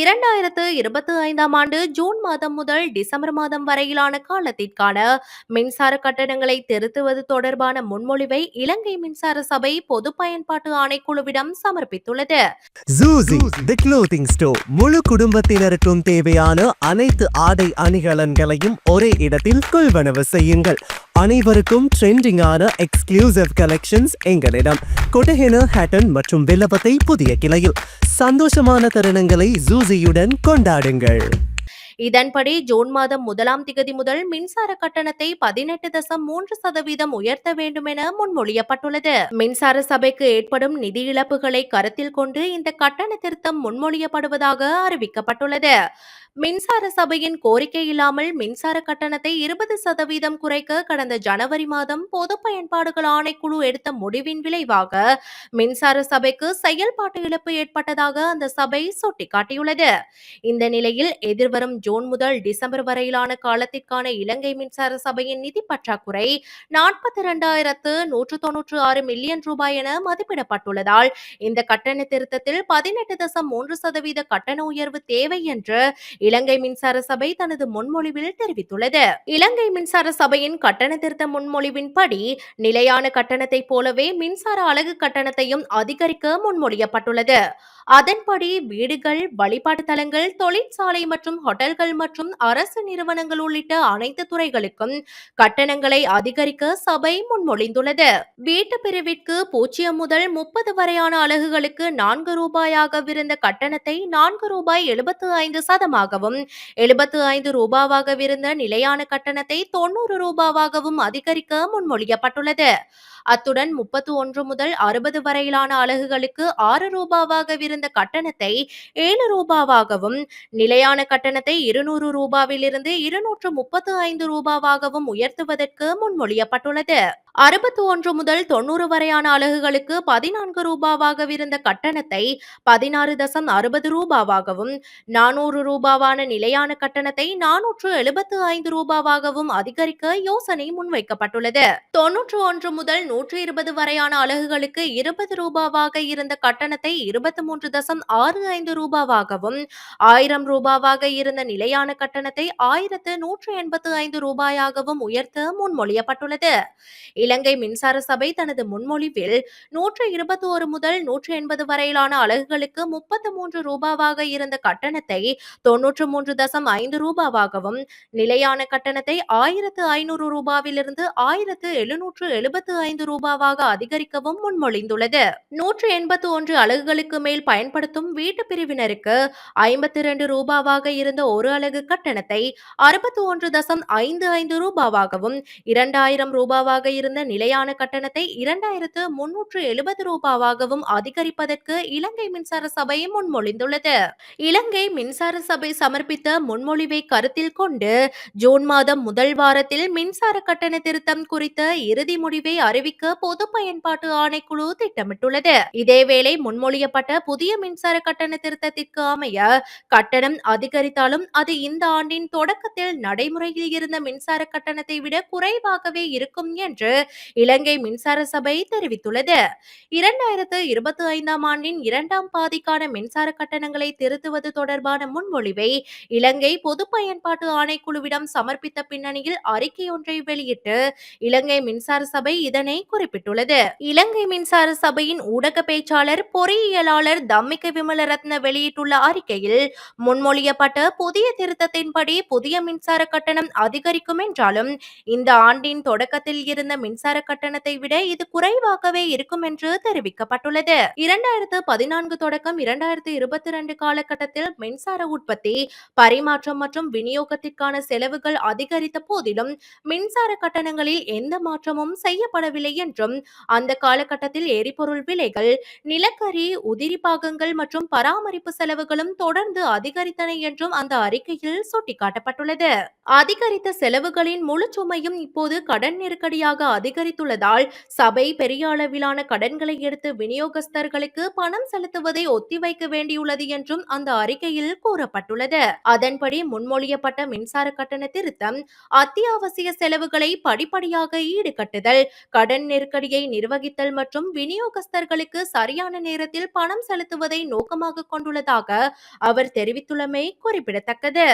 இரண்டாயிரத்து இருபத்தி ஐந்தாம் ஆண்டு ஜூன் மாதம் முதல் டிசம்பர் மாதம் வரையிலான காலத்திற்கான மின்சார கட்டணங்களை திருத்துவது தொடர்பான முன்மொழிவை இலங்கை மின்சார சபை பொது பயன்பாட்டு ஆணைக்குழுவிடம் சமர்ப்பித்துள்ளது. ஜூசி தி க்ளோத்திங் ஸ்டோர் முழு குடும்பத்தினருக்கும் தேவையான அனைத்து ஆடை அணிகலன்களையும் ஒரே இடத்தில் கொள்வனவு செய்யுங்கள். அனைவருக்கும் ட்ரெண்டிங்கான எக்ஸ்க்ளூசிவ் கலெக்ஷன்ஸ் எங்களிடம். கொட்டஹென ஹேட்டன் மற்றும் வில்லபத்தை புதிய கிளையில். சந்தோஷமான தருணங்களை ஜூசியுடன் கொண்டாடுங்கள். இதன்படி ஜூன் மாதம் முதலாம் திகதி முதல் மின்சார கட்டணத்தை பதினெட்டு தசம் மூன்று சதவீதம் உயர்த்த வேண்டும் என முன்மொழியப்பட்டுள்ளது. மின்சார சபைக்கு ஏற்படும் நிதி இழப்புகளை கருத்தில் கொண்டு இந்த கட்டண திருத்தம் முன்மொழியப்படுவதாக அறிவிக்கப்பட்டுள்ளது. மின்சார சபையின் கோரிக்கை இல்லாமல் மின்சார கட்டணத்தை இருபது சதவீதம் குறைக்க கடந்த ஜனவரி மாதம் பொது பயன்பாடுகள் ஆணைக்குழு எடுத்த முடிவின் விளைவாக மின்சார சபைக்கு செயல்பாட்டு இழப்பு ஏற்பட்டதாக அந்த சபை சுட்டிக்காட்டியுள்ளது. இந்த நிலையில் எதிர்வரும் ஜூன் முதல் டிசம்பர் வரையிலான காலத்திற்கான இலங்கை மின்சார சபையின் நிதி பற்றாக்குறை நாற்பத்தி இரண்டாயிரத்து நூற்று தொன்னூற்று ஆறு மில்லியன் ரூபாய் என மதிப்பிடப்பட்டுள்ளதால் இந்த கட்டண திருத்தத்தில் பதினெட்டு தசம் மூன்று சதவீத கட்டண உயர்வு தேவை என்று இலங்கை மின்சார சபை தனது முன்மொழிவில் தெரிவித்துள்ளது. இலங்கை மின்சார சபையின் கட்டண திருத்த முன்மொழிவின்படி நிலையான கட்டணத்தைப் போலவே மின்சார அலகு கட்டணத்தையும் அதிகரிக்க முன்மொழியப்பட்டுள்ளது. அதன்படி வீடுகள் வழிபாட்டு தலங்கள் தொழிற்சாலை மற்றும் ஹோட்டல்கள் மற்றும் அரசு நிறுவனங்கள் உள்ளிட்ட அனைத்து துறைகளுக்கும் கட்டணங்களை அதிகரிக்க சபை முன்மொழிந்துள்ளது. வீட்டு பிரிவிற்கு பூஜ்ஜியம் முதல் முப்பது வரையான அலகுகளுக்கு நான்கு ரூபாயாகவிருந்த கட்டணத்தை நான்கு ரூபாய் எழுபத்து ஐந்து சதமாகவும் எழுபத்து ஐந்து ரூபாவாகவிருந்த நிலையான கட்டணத்தை தொண்ணூறு ரூபாவாகவும் அதிகரிக்க முன்மொழியப்பட்டுள்ளது. அத்துடன் முப்பத்து ஒன்று முதல் அறுபது வரையிலான அலகுகளுக்கு ஆறு ரூபாவாக இருந்த கட்டணத்தை ஏழு ரூபாவாகவும் நிலையான கட்டணத்தை இருநூறு ரூபாவிலிருந்து இருநூற்று முப்பத்து ஐந்து ரூபாவாகவும் உயர்த்துவதற்கு முன்மொழியப்பட்டுள்ளது. அறுபத்தி ஒன்று முதல் தொண்ணூறு வரையான அலகுகளுக்கு பதினான்கு ரூபாவாக இருந்த கட்டணத்தை பதினாறு தசம் அறுபது ரூபாவாகவும் நானூறு ரூபாவான நிலையான கட்டணத்தை நானூற்று எழுபத்து ஐந்து ரூபாவாகவும் அதிகரிக்க யோசனை முன்வைக்கப்பட்டுள்ளது. தொன்னூற்று ஒன்று முதல் நூற்று இருபது வரையான அலகுகளுக்கு இருபது ரூபாவாக இருந்த கட்டணத்தை இருபத்தி மூன்று தசம் ஆறு ஐந்து ரூபாவாகவும் ஆயிரம் ரூபாவாக இருந்த நிலையான கட்டணத்தை ஆயிரத்து நூற்று எண்பத்து ஐந்து ரூபாயாகவும் உயர்த்த முன்மொழியப்பட்டுள்ளது. இலங்கை மின்சார சபை தனது முன்மொழிவில் நூற்று இருபத்தி ஒரு முதல் நூற்று எண்பது வரையிலான அலகுகளுக்கு முப்பத்து மூன்று ரூபாவாக இருந்த கட்டணத்தை தொன்னூற்று மூன்று தசம் ஐந்து ரூபாவாகவும் நிலையான கட்டணத்தை ஆயிரத்து ஐநூறு ரூபாவிலிருந்து ஆயிரத்து எழுநூற்று எழுபத்து ஐந்து ரூபாவாக அதிகரிக்கவும் முன்மொழிந்துள்ளது. நூற்று எண்பத்து ஒன்று அலகுகளுக்கு மேல் பயன்படுத்தும் வீட்டு பிரிவினருக்கு ஐம்பத்தி இரண்டு ரூபாவாக இருந்த ஒரு அலகு கட்டணத்தை அறுபத்தி ஒன்று தசம் ஐந்து ஐந்து ரூபாவாகவும் இரண்டாயிரம் ரூபாவாக இருந்த நிலையான கட்டணத்தை இரண்டாயிரத்து முன்னூற்று எழுபது ரூபாவாகவும் அதிகரிப்பதற்கு இலங்கை மின்சார சபை முன்மொழிந்துள்ளது. இலங்கை மின்சார சபை சமர்ப்பித்த முன்மொழிவை கருத்தில் கொண்டு ஜூன் மாதம் முதல் வாரத்தில் மின்சார கட்டண திருத்தம் குறித்த இறுதி முடிவை அறிவிக்க பொது பயன்பாட்டு ஆணைக்குழு திட்டமிட்டுள்ளது. இதேவேளை முன்மொழியப்பட்ட புதிய மின்சார கட்டண திருத்தத்திற்கு அமைய கட்டணம் அதிகரித்தாலும் அது இந்த ஆண்டின் தொடக்கத்தில் நடைமுறையில் இருந்த மின்சார கட்டணத்தை விட குறைவாகவே இருக்கும் என்று இலங்கை மின்சார சபை தெரிவித்துள்ளது. இரண்டாயிரத்து இருபத்தி ஐந்தாம் ஆண்டின் இரண்டாம் பாதிக்கான மின்சார கட்டணங்களை திருத்துவது தொடர்பான முன்மொழிவை இலங்கை பொது பயன்பாட்டு ஆணைக்குழுவிடம் சமர்ப்பித்த பின்னணியில் அறிக்கை ஒன்றை வெளியிட்டு இலங்கை மின்சார சபை இதனை குறிப்பிட்டுள்ளது. இலங்கை மின்சார சபையின் ஊடக பேச்சாளர் பொறியியலாளர் தம்மிக்க விமலரத்ன வெளியிட்டுள்ள அறிக்கையில் முன்மொழியப்பட்ட புதிய திருத்தத்தின்படி புதிய மின்சார கட்டணம் அதிகரிக்கும் என்றாலும் இந்த ஆண்டின் தொடக்கத்தில் இருந்த மின் மின்சார கட்டணத்தை விட இது குறைவாகவே இருக்கும் என்று தெரிவிக்கப்பட்டுள்ளது. இரண்டாயிரத்து பதினான்கு தொடக்கம் இரண்டாயிரத்து இருபத்தி ரெண்டு காலகட்டத்தில் மின்சார உற்பத்தி பரிமாற்றம் மற்றும் விநியோகத்திற்கான செலவுகள் அதிகரித்த போதிலும் மின்சார கட்டணங்களில் எந்த மாற்றமும் செய்யப்படவில்லை என்றும் அந்த காலகட்டத்தில் எரிபொருள் விலைகள் நிலக்கரி உதிரி பாகங்கள் மற்றும் பராமரிப்பு செலவுகளும் தொடர்ந்து அதிகரித்தன என்றும் அந்த அறிக்கையில் சுட்டிக்காட்டப்பட்டுள்ளது. அதிகரித்த செலவுகளின் முழு சுமையும் இப்போது கடன் நெருக்கடியாக அதிகரித்துள்ளதால் சபை பெரிய அளவிலான கடன்களை எடுத்து விநியோகஸ்தர்களுக்கு பணம் செலுத்துவதை ஒத்திவைக்க வேண்டியுள்ளது என்றும் அந்த அறிக்கையில் கூறப்பட்டுள்ளது. அதன்படி முன்மொழியப்பட்ட மின்சார கட்டண திருத்தம் அத்தியாவசிய செலவுகளை படிப்படியாக ஈடுகட்டுதல் கடன் நெருக்கடியை நிர்வகித்தல் மற்றும் விநியோகஸ்தர்களுக்கு சரியான நேரத்தில் பணம் செலுத்துவதை நோக்கமாக கொண்டுள்ளதாக அவர் தெரிவித்துள்ளமை குறிப்பிடத்தக்கது.